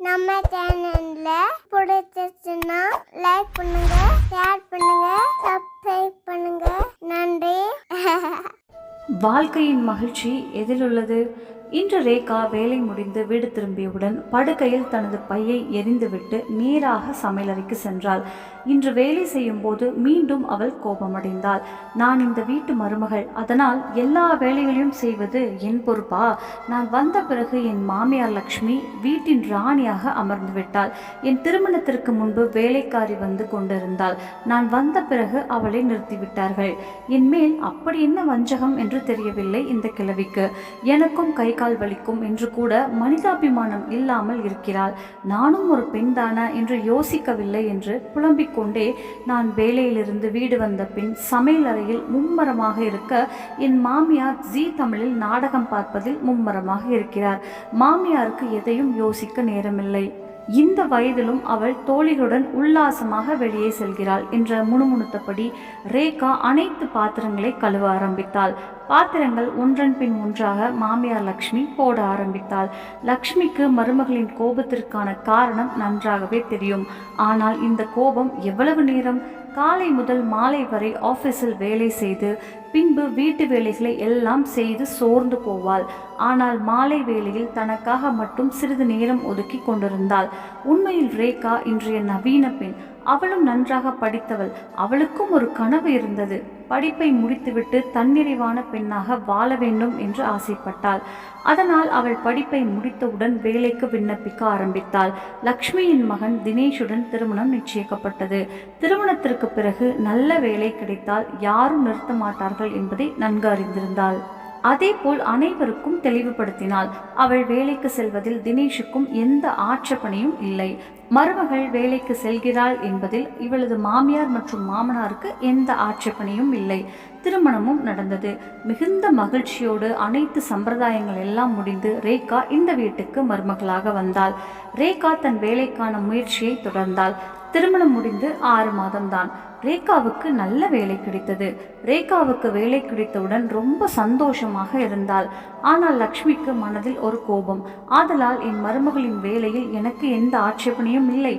நம்ம சேனல்ல பிடிச்சிருச்சுன்னா லைக் பண்ணுங்க ஷேர் பண்ணுங்க சப்ஸ்கிரைப் பண்ணுங்க. நன்றி. வாழ்க்கையின் மகிழ்ச்சி எதில் உள்ளது? இன்று ரேகா வேலை முடிந்து வீடு திரும்பியவுடன் படுக்கையில் தனது பையை எரிந்துவிட்டு நேராக சமையலறைக்கு சென்றாள். இன்று வேலை செய்யும் போது மீண்டும் அவள் கோபமடைந்தாள். நான் இந்த வீட்டு மருமகள். அதனால் எல்லா வேலைகளையும் செய்வது என் பொறுப்பா? நான் வந்த பிறகு என் மாமியார் லக்ஷ்மி வீட்டின் ராணியாக அமர்ந்து விட்டாள். என் திருமணத்திற்கு முன்பு வேலைக்காரி வந்து கொண்டிருந்தாள். நான் வந்த பிறகு அவளை நிறுத்திவிட்டார்கள். என் மேல் அப்படி என்ன வஞ்சகம் என்று தெரியவில்லை இந்த கிழவிக்கு. எனக்கும் கை கால் வலிக்கும் என்று கூட மனிதாபிமானம் இல்லாமல் இருக்கிறாள். நானும் ஒரு பெண்தானா என்று யோசிக்கவில்லை என்று புலம்பிக் கொண்டே நான் வேலையிலிருந்து வீடு வந்த பின் சமையல் அறையில் மும்மரமாக இருக்க என் மாமியார் ஜீ தமிழில் நாடகம் பார்ப்பதில் மும்மரமாக இருக்கிறார். மாமியாருக்கு எதையும் யோசிக்க நேரமில்லை. இந்த வயதிலும் அவள் தோழிகளுடன் உல்லாசமாக வெளியே செல்கிறாள் என்ற முணுமுணுத்தபடி ரேகா அனைத்து பாத்திரங்களை கழுவ ஆரம்பித்தாள். பாத்திரங்கள் ஒன்றன் பின் ஒன்றாக மாமியார் லக்ஷ்மி போட ஆரம்பித்தாள். லக்ஷ்மிக்கு மருமகளின் கோபத்திற்கான காரணம் நன்றாகவே தெரியும். ஆனால் இந்த கோபம் எவ்வளவு நேரம் காலை முதல் மாலை வரை ஆஃபீஸில் வேலை செய்து பின்பு வீட்டு வேலைகளை எல்லாம் செய்து சோர்ந்து போவாள். ஆனால் மாலை வேளையில் தனக்காக மட்டும் சிறிது நேரம் ஒதுக்கி கொண்டிருந்தாள். உண்மையில் ரேகா இன்றைய நவீன பெண். அவளும் நன்றாக படித்தவள். அவளுக்கும் ஒரு கனவு இருந்தது. படிப்பை முடித்துவிட்டு தன்னிறைவான பெண்ணாக வாழ வேண்டும் என்று ஆசைப்பட்டாள். அதனால் அவள் படிப்பை முடித்தவுடன் வேலைக்கு விண்ணப்பிக்க ஆரம்பித்தாள். லக்ஷ்மியின் மகன் தினேஷுடன் திருமணம் நிச்சயிக்கப்பட்டது. திருமணத்திற்கு பிறகு நல்ல வேலை கிடைத்தால் யாரும் நிறுத்த மாட்டார்கள் என்பதை நன்கு அறிந்திருந்தாள். அதேபோல் அனைவருக்கும் தெளிவுபடுத்தினாள். அவள் வேலைக்கு செல்வதில் தினேஷுக்கும் எந்த ஆட்சேபனையும் இல்லை. மருமகள் வேலைக்கு செல்கிறாள் என்பதில் இவளது மாமியார் மற்றும் மாமனாருக்கு எந்த ஆட்சேபனையும் இல்லை. திருமணமும் நடந்தது. மிகுந்த மகிழ்ச்சியோடு அனைத்து சம்பிரதாயங்கள் எல்லாம் முடிந்து ரேகா இந்த வீட்டுக்கு மருமகளாக வந்தாள். ரேகா தன் வேலைக்கான முயற்சியை தொடர்ந்தாள். திருமணம் முடிந்து ஆறு மாதம்தான். ரேகாவுக்கு நல்ல வேலை கிடைத்தது. ரேகாவுக்கு வேலை கிடைத்தவுடன் ரொம்ப சந்தோஷமாக இருந்தாள். ஆனால் லக்ஷ்மிக்கு மனதில் ஒரு கோபம். ஆதலால் என் மருமகளின் வேலையில் எனக்கு எந்த ஆட்சேபனையும் இல்லை.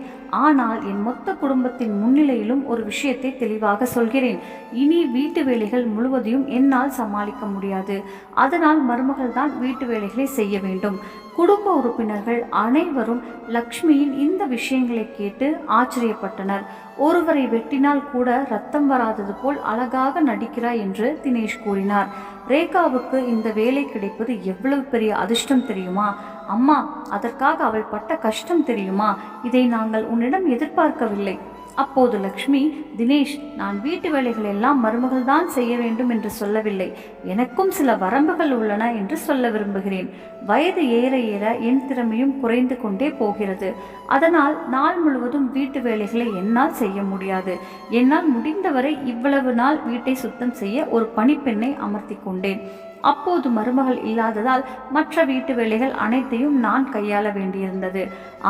ஆனால் என் மொத்த குடும்பத்தின் முன்னிலையிலும் ஒரு விஷயத்தை தெளிவாக சொல்கிறேன். இனி வீட்டு வேலைகள் முழுவதையும் என்னால் சமாளிக்க முடியாது. அதனால் மருமகள் தான் வீட்டு வேலைகளை செய்ய வேண்டும். குடும்ப உறுப்பினர்கள் அனைவரும் லக்ஷ்மியின் இந்த விஷயங்களை கேட்டு ஆச்சரியப்பட்டனர். ஒருவரை வெட்டினால் கூட ரத்தம் வராதது போல் அழகாக நடிக்கிறாய் என்று தினேஷ் கூறினார். ரேகாவுக்கு இந்த வேலை கிடைப்பது எவ்வளவு பெரிய அதிர்ஷ்டம் தெரியுமா? அம்மா அதற்காக அவள் பட்ட கஷ்டம் தெரியுமா? இதை நாங்கள் உன்னிடம் எதிர்பார்க்கவில்லை. அப்போது லக்ஷ்மி தினேஷ் நான் வீட்டு வேலைகள் எல்லாம் மருமகள் தான் செய்ய வேண்டும் என்று சொல்லவில்லை. எனக்கும் சில வரம்புகள் உள்ளன என்று சொல்ல விரும்புகிறேன். வயது ஏற ஏற என் திறமையும் குறைந்து கொண்டே போகிறது. அதனால் நாள் முழுவதும் வீட்டு வேலைகளை என்னால் செய்ய முடியாது. என்னால் முடிந்தவரை இவ்வளவு நாள் வீட்டை சுத்தம் செய்ய ஒரு பணிப்பெண்ணை அமர்த்தி கொண்டேன். அப்போது மருமகள் இல்லாததால் மற்ற வீட்டு வேலைகள் அனைத்தையும் நான் கையாள வேண்டியிருந்தது.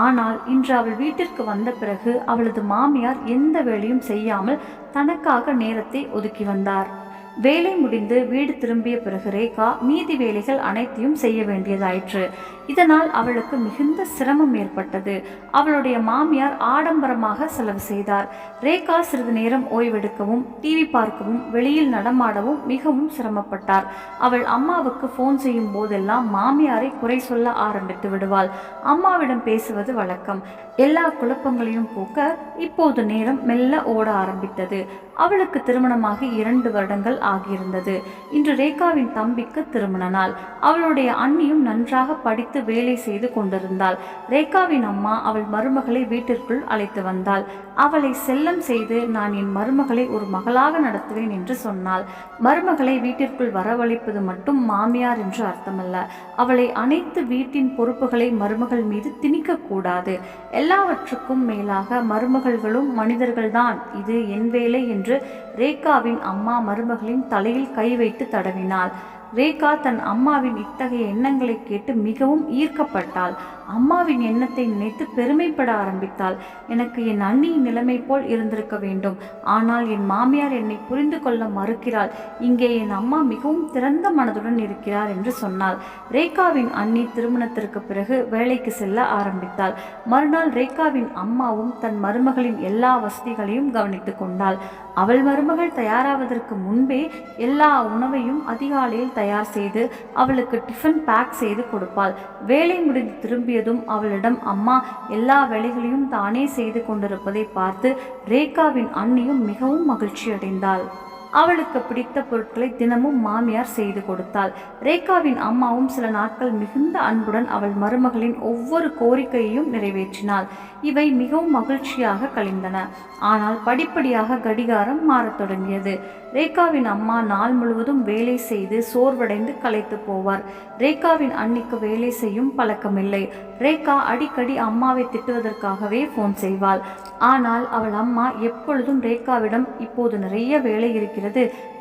ஆனால் இன்று அவள் வீட்டிற்கு வந்த பிறகு அவளது மாமியார் எந்த வேலையும் செய்யாமல் தனக்காக நேரத்தை ஒதுக்கி வந்தார். வேலை முடிந்து வீடு திரும்பிய பிறகு ரேகா மீதி வேலைகள் அனைத்தையும் செய்ய வேண்டியதாயிற்று. இதனால் அவளுக்கு மிகுந்த சிரமம் ஏற்பட்டது. அவளுடைய மாமியார் ஆடம்பரமாக செலவு செய்தார். ரேகா சிறிது நேரம் ஓய்வெடுக்கவும் டிவி பார்க்கவும் வெளியில் நடமாடவும் மிகவும் சிரமப்பட்டார். அவள் அம்மாவுக்கு ஃபோன் செய்யும் போதெல்லாம் மாமியாரை குறை சொல்ல ஆரம்பித்து விடுவாள். அம்மாவிடம் பேசுவது வழக்கம். எல்லா குழப்பங்களையும் போக்க இப்போது நேரம் மெல்ல ஓட ஆரம்பித்தது. அவளுக்கு திருமணமாகி இரண்டு வருடங்கள் ஆகியிருந்தது. இன்று ரேகாவின் தம்பிக்கு திருமண நாள். அவளுடைய அண்ணியும் நன்றாக படி படித்து வேலை செய்து கொண்டிருந்தாள். ரேகாவின் அம்மா அவள் மருமகளை வீட்டிற்குள் அழைத்து வந்தாள். அவளை செல்லம் செய்து நான் என் மருமகளை ஒரு மகளாக நடத்துவேன் என்று சொன்னாள். மருமகளை வீட்டிற்குள் வரவழைப்பது மட்டும் மாமியார் என்று அர்த்தமல்ல. அவளை அனைத்து வீட்டின் பொறுப்புகளை மருமகள் மீது திணிக்க கூடாது. எல்லாவற்றுக்கும் மேலாக மருமகள்களும் மனிதர்கள்தான். இது என் வேலை என்று ரேகாவின் அம்மா மருமகளின் தலையில் கை வைத்து தடவினாள். ரேகா தன் அம்மாவின் இத்தகைய எண்ணங்களை கேட்டு மிகவும் ஈர்க்கப்பட்டாள். அம்மாவின் எண்ணத்தை நினைத்து பெருமைப்பட ஆரம்பித்தாள். எனக்கு என் அண்ணியின் நிலைமை போல் இருந்திருக்க வேண்டும். ஆனால் என் மாமியார் என்னை புரிந்து கொள்ள மறுக்கிறாள். இங்கே என் அம்மா மிகவும் திறந்த மனதுடன் இருக்கிறார் என்று சொன்னாள். ரேகாவின் அண்ணி திருமணத்திற்கு பிறகு வேலைக்கு செல்ல ஆரம்பித்தாள். மறுநாள் ரேகாவின் அம்மாவும் தன் மருமகளின் எல்லா வசதிகளையும் கவனித்துக் கொண்டாள். அவள் மருமகள் தயாராவதற்கு முன்பே எல்லா உணவையும் அதிகாலையில் தயார் செய்து அவளுக்கு டிஃபன் பேக் செய்து கொடுப்பாள். வேலை முடிந்து திரும்பியதும் அவளிடம் அம்மா எல்லா வேலைகளையும் தானே செய்து கொண்டிருப்பதை பார்த்து ரேகாவின் அன்னியும் மிகவும் மகிழ்ச்சி அடைந்தாள் அவளுக்கு பிடித்த பொருட்களை தினமும் மாமியார் செய்து கொடுத்தாள். ரேகாவின் அம்மாவும் சில நாட்கள் மிகுந்த அன்புடன் அவள் மருமகளின் ஒவ்வொரு கோரிக்கையையும் நிறைவேற்றினாள். இவை மிகவும் மகிழ்ச்சியாக கழிந்தன. ஆனால் படிப்படியாக கடிகாரம் மாறத் தொடங்கியது. ரேகாவின் அம்மா நாள் முழுவதும் வேலை செய்து சோர்வடைந்து களைத்து போவார். ரேகாவின் அன்னிக்கு வேலை செய்யும் பழக்கமில்லை. ரேகா அடிக்கடி அம்மாவை திட்டுவதற்காகவே ஃபோன் செய்வாள். ஆனால் அவள் அம்மா எப்பொழுதும் ரேகாவிடம் இப்போது நிறைய வேலை இருக்கிறது.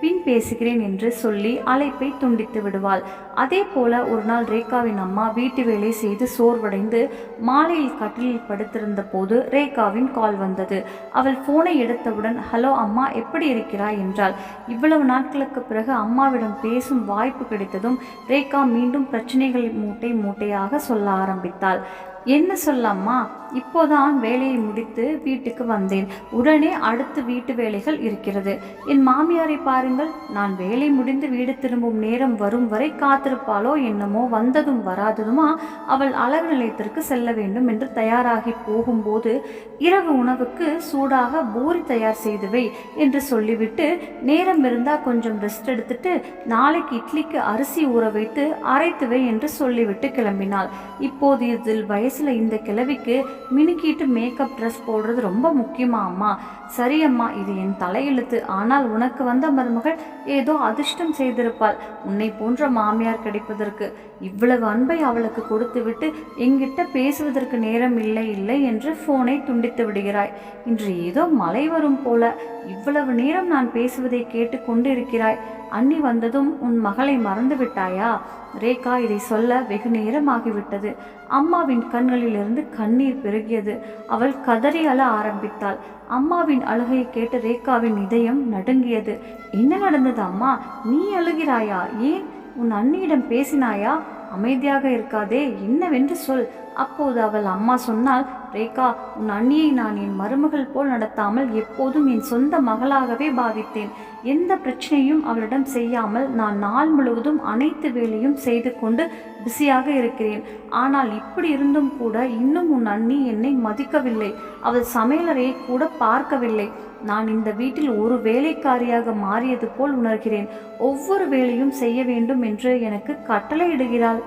பின் பேசுகிறேன் என்று சொல்லி அழைப்பை துண்டித்து விடுவாள். அதே போல ஒரு நாள் ரேகாவின் அம்மா வீட்டு வேலை செய்து சோர்வடைந்து மாலையில் கட்டிலில் படுத்திருந்த போது ரேகாவின் கால் வந்தது. அவள் போனை எடுத்தவுடன் ஹலோ அம்மா எப்படி இருக்கிறாய்? என்றாள். இவ்வளவு நாட்களுக்கு பிறகு அம்மாவிடம் பேசும் வாய்ப்பு கிடைத்ததும் ரேகா மீண்டும் பிரச்சனைகள் மூட்டை மூட்டையாக சொல்ல ஆரம்பித்தாள். என்ன சொல்லம்மா இப்போதான் வேலையை முடித்து வீட்டுக்கு வந்தேன். உடனே அடுத்து வீட்டு வேலைகள் இருக்கிறது. என் மாமியாரை பாருங்கள். நான் வேலை முடிந்து வீடு திரும்பும் நேரம் வரும் வரை காத்திருப்பாளோ என்னமோ வந்ததும் வராததுமா அவள் அழகு நிலையத்திற்கு செல்ல வேண்டும் என்று தயாராகி போகும்போது இரவு உணவுக்கு சூடாக பூரி தயார் செய்துவை என்று சொல்லிவிட்டு நேரம் இருந்தா கொஞ்சம் ரெஸ்ட் எடுத்துட்டு நாளைக்கு இட்லிக்கு அரிசி ஊற வைத்து அரைத்துவை என்று சொல்லிவிட்டு கிளம்பினாள். இப்போது இதில் வயசில் இந்த கிழவிக்கு மினுக்கிட்டு மேக்கப் ட்ரெஸ் போடுறது ரொம்ப முக்கியமா அம்மா? சரி அம்மா இது என் தலையெழுத்து. ஆனால் உனக்கு வந்த மருமகள் ஏதோ அதிர்ஷ்டம் செய்திருப்பாள். உன்னை போன்ற மாமியார் கிடைப்பதற்கு இவ்வளவு அன்பை அவளுக்கு கொடுத்துவிட்டு எங்கிட்ட பேசுவதற்கு நேரம் இல்லை இல்லை என்று போனை துண்டித்து விடுகிறாய். இன்று ஏதோ மழை வரும் போல இவ்வளவு நேரம் நான் பேசுவதை கேட்டு கொண்டிருக்கிறாய் அண்ணி வந்ததும் உன் மகளை மறந்து விட்டாயா? ரேகா இதை சொல்ல வெகு நேரமாகிவிட்டது. அம்மாவின் கண்களிலிருந்து கண்ணீர் பெருகியது. அவள் கதறி அழ ஆரம்பித்தாள். அம்மாவின் அழுகையை கேட்டு ரேகாவின் இதயம் நடுங்கியது. என்ன நடந்தது அம்மா? நீ அழுகிறாயா? ஏன்? உன் அண்ணியிடம் பேசினாயா? அமைதியாக இருக்காதே. என்னவென்று சொல். அப்போது அவள் அம்மா சொன்னால் ரேகா உன் அண்ணியை நான் என் மருமகள் போல் நடத்தாமல் எப்போதும் என் சொந்த மகளாகவே பாவித்தேன். எந்த பிரச்சனையும் அவளிடம் செய்யாமல் நான் நாள் முழுவதும் அனைத்து வேலையும் செய்து கொண்டு பிஸியாக இருக்கிறேன். ஆனால் இப்படி இருந்தும் கூட இன்னும் உன் அண்ணி என்னை மதிக்கவில்லை. அவள் சமையலறையை கூட பார்க்கவில்லை. நான் இந்த வீட்டில் ஒரு வேலைக்காரியாக மாறியது போல் உணர்கிறேன். ஒவ்வொரு வேலையும் செய்ய வேண்டும் என்று எனக்கு கட்டளையிடுகிறாள்.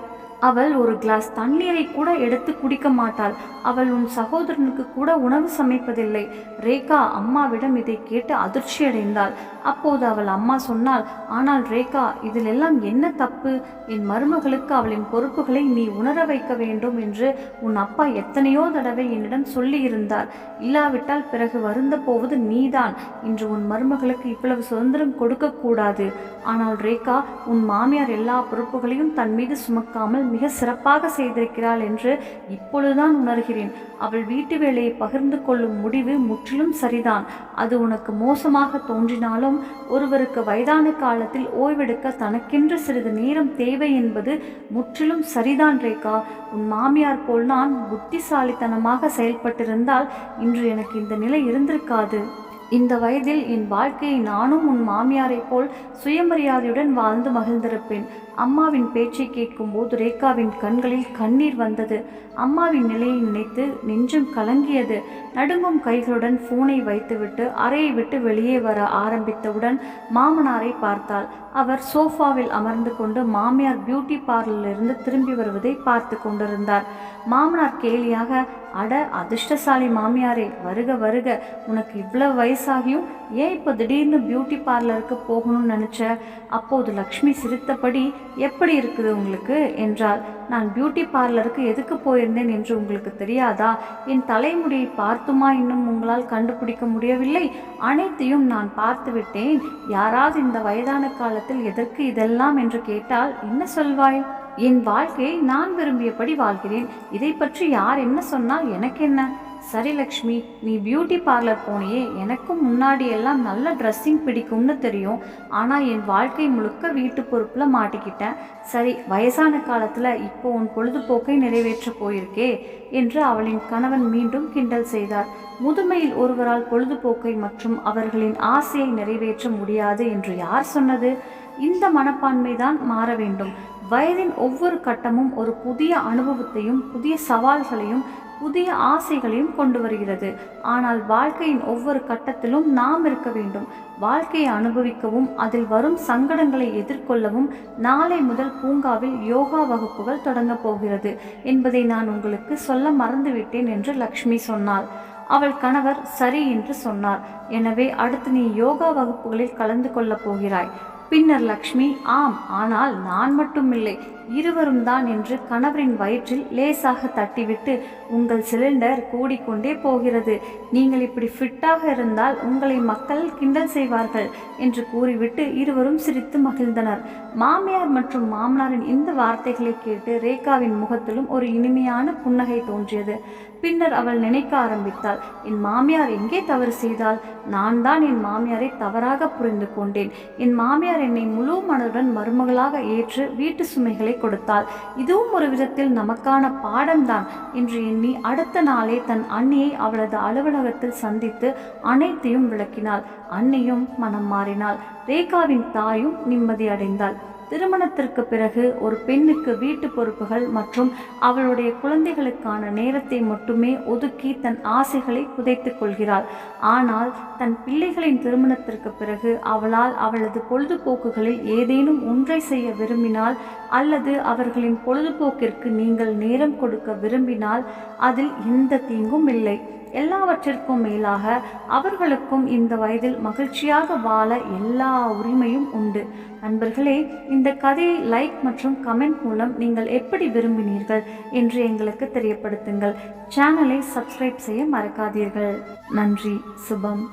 அவள் ஒரு கிளாஸ் தண்ணீரை கூட எடுத்து குடிக்க மாட்டாள். அவள் உன் சகோதரனுக்கு கூட உணவு சமைப்பதில்லை. ரேகா அம்மாவிடம் இதை கேட்டு அதிர்ச்சியடைந்தாள் அப்போது அவள் அம்மா சொன்னாள் ஆனால் ரேகா இதில் எல்லாம் என்ன தப்பு? என் மருமகளுக்கு அவளின் பொறுப்புகளை நீ உணர வைக்க வேண்டும் என்று உன் அப்பா எத்தனையோ தடவை என்னிடம் சொல்லியிருந்தார். இல்லாவிட்டால் பிறகு வருந்த போவது நீதான். இன்று உன் மருமகளுக்கு இவ்வளவு சுதந்திரம் கொடுக்கக்கூடாது. ஆனால் ரேகா உன் மாமியார் எல்லா பொறுப்புகளையும் தன் மீது சுமக்காமல் மிக சிறப்பாக செய்திருக்கிறாள் என்று இப்பொழுதுதான் உணர்கிறேன். அவள் வீட்டு வேலையை பகிர்ந்து கொள்ளும் முடிவு முற்றிலும் சரிதான். அது உனக்கு மோசமாக தோன்றினாலும் ஒருவருக்கு வயதான காலத்தில் ஓய்வெடுக்க தனக்கென்று சிறிது நேரம் தேவை என்பது முற்றிலும் சரிதான் ரேகா. உன் மாமியார் போல் நான் புத்திசாலித்தனமாக செயல்பட்டிருந்தால் இன்று எனக்கு இந்த நிலை இருந்திருக்காது. இந்த வயதில் என் வாழ்க்கையை நானும் உன் மாமியாரைப் போல் சுயமரியாதையுடன் வாழ்ந்து மகிழ்ந்திருப்பேன். அம்மாவின் பேச்சை கேட்கும்போது ரேகாவின் கண்களில் கண்ணீர் வந்தது. அம்மாவின் நிலையை நினைத்து நெஞ்சம் கலங்கியது. நடுங்கும் கைகளுடன் ஃபோனை வைத்துவிட்டு அறையை விட்டு வெளியே வர ஆரம்பித்தவுடன் மாமனாரை பார்த்தாள். அவர் சோஃபாவில் அமர்ந்து கொண்டு மாமியார் பியூட்டி பார்லரிலிருந்து திரும்பி வருவதை பார்த்து கொண்டிருந்தார். மாமனார் கேலியாக அட அதிர்ஷ்டசாலி மாமியாரே வருக வருக. உனக்கு இவ்வளவு வயசாகியும் ஏன் இப்போ திடீர்னு பியூட்டி பார்லருக்கு போகணும்னு நினச்ச? அப்போது லக்ஷ்மி சிரித்தபடி எப்படி இருக்குது உங்களுக்கு? என்றால் நான் பியூட்டி பார்லருக்கு எதுக்கு போயிருந்தேன் என்று உங்களுக்கு தெரியாதா? என் தலைமுடியை பார்த்துமா இன்னும் உங்களால் கண்டுபிடிக்க முடியவில்லை? அனைத்தையும் நான் பார்த்து விட்டேன். யாராவது இந்த வயதான காலத்தில் எதற்கு இதெல்லாம்? என்று கேட்டால் என்ன சொல்வாய்? என் வாழ்க்கையை நான் விரும்பியபடி வாழ்கிறேன். இதை பற்றி யார் என்ன சொன்னால் எனக்கு என்ன சரி லக்ஷ்மி நீ பியூட்டி பார்லர் போனியே. எனக்கும் முன்னாடி எல்லாம் நல்ல ட்ரெஸ்ஸிங் பிடிக்கும்னு தெரியும். ஆனால் என் வாழ்க்கை முழுக்க வீட்டு பொறுப்பில் மாட்டிக்கிட்டேன் சரி வயசான காலத்தில் இப்போ உன் பொழுதுபோக்கை நிறைவேற்ற போயிருக்கே என்று அவளின் கணவன் மீண்டும் கிண்டல் செய்தார். முதுமையில் ஒருவரால் பொழுதுபோக்கை மற்றும் அவர்களின் ஆசையை நிறைவேற்ற முடியாது என்று யார் சொன்னது? இந்த மனப்பான்மைதான் மாற வேண்டும். வயதின் ஒவ்வொரு கட்டமும் ஒரு புதிய அனுபவத்தையும் புதிய சவால்களையும் புதிய ஆசைகளையும் கொண்டு வருகிறது. ஆனால் வாழ்க்கையின் ஒவ்வொரு கட்டத்திலும் நாம் இருக்க வேண்டும். வாழ்க்கையை அனுபவிக்கவும் அதில் வரும் சங்கடங்களை எதிர்கொள்ளவும் நாளை முதல் பூங்காவில் யோகா வகுப்புகள் தொடங்கப் போகிறது என்பதை நான் உங்களுக்கு சொல்ல மறந்துவிட்டேன் என்று லக்ஷ்மி சொன்னாள். அவள் கணவர் சரி என்று சொன்னார். எனவே அடுத்து நீ யோகா வகுப்புகளில் கலந்து கொள்ளப் போகிறாய். பின்னர் லக்ஷ்மி ஆம் ஆனால் நான் மட்டுமில்லை. இருவரும் தான் என்று கணவரின் வயிற்றில் லேசாக தட்டிவிட்டு உங்கள் சிலிண்டர் கூடிக்கொண்டே போகிறது. நீங்கள் இப்படி ஃபிட்டாக இருந்தால் உங்களை மக்கள் கிண்டல் செய்வார்கள் என்று கூறிவிட்டு இருவரும் சிரித்து மகிழ்ந்தனர். மாமியார் மற்றும் மாமனாரின் இந்த வார்த்தைகளை கேட்டு ரேகாவின் முகத்திலும் ஒரு இனிமையான புன்னகை தோன்றியது. பின்னர் அவள் நினைக்க ஆரம்பித்தாள் என் மாமியார் எங்கே தவறு செய்தால்? நான் தான் என் மாமியாரை தவறாக புரிந்து கொண்டேன். என் மாமியார் என்னை முழு மனதுடன் மருமகளாக ஏற்று வீட்டு சுமைகளை கொடுத்தாள். இதுவும் ஒரு விதத்தில் நமக்கான பாடம்தான் என்று எண்ணி அடுத்த நாளே தன் அண்ணியை அவளது அலுவலகத்தில் சந்தித்து அனைத்தையும் விளக்கினாள். அன்னையும் மனம் மாறினாள். ரேகாவின் தாயும் நிம்மதி அடைந்தாள். திருமணத்திற்கு பிறகு ஒரு பெண்ணுக்கு வீட்டு பொறுப்புகள் மற்றும் அவளுடைய குழந்தைகளுக்கான நேரத்தை மட்டுமே ஒதுக்கி தன் ஆசைகளை புதைத்துக் கொள்கிறாள். ஆனால் தன் பிள்ளைகளின் திருமணத்திற்கு பிறகு அவளால் அவளது பொழுதுபோக்குகளில் ஏதேனும் ஒன்றை செய்ய விரும்பினால் அல்லது அவர்களின் பொழுதுபோக்கிற்கு நீங்கள் நேரம் கொடுக்க விரும்பினால் அதில் எந்த தீங்கும் இல்லை. எல்லாவற்றிற்கும் மேலாக அவர்களுக்கும் இந்த வயதில் மகிழ்ச்சியாக வாழ எல்லா உரிமையும் உண்டு. நண்பர்களே இந்த கதையை லைக் மற்றும் கமெண்ட் மூலம் நீங்கள் எப்படி விரும்பினீர்கள் என்று எங்களுக்கு தெரியப்படுத்துங்கள். சேனலை சப்ஸ்கிரைப் செய்ய மறக்காதீர்கள். நன்றி சுபம்.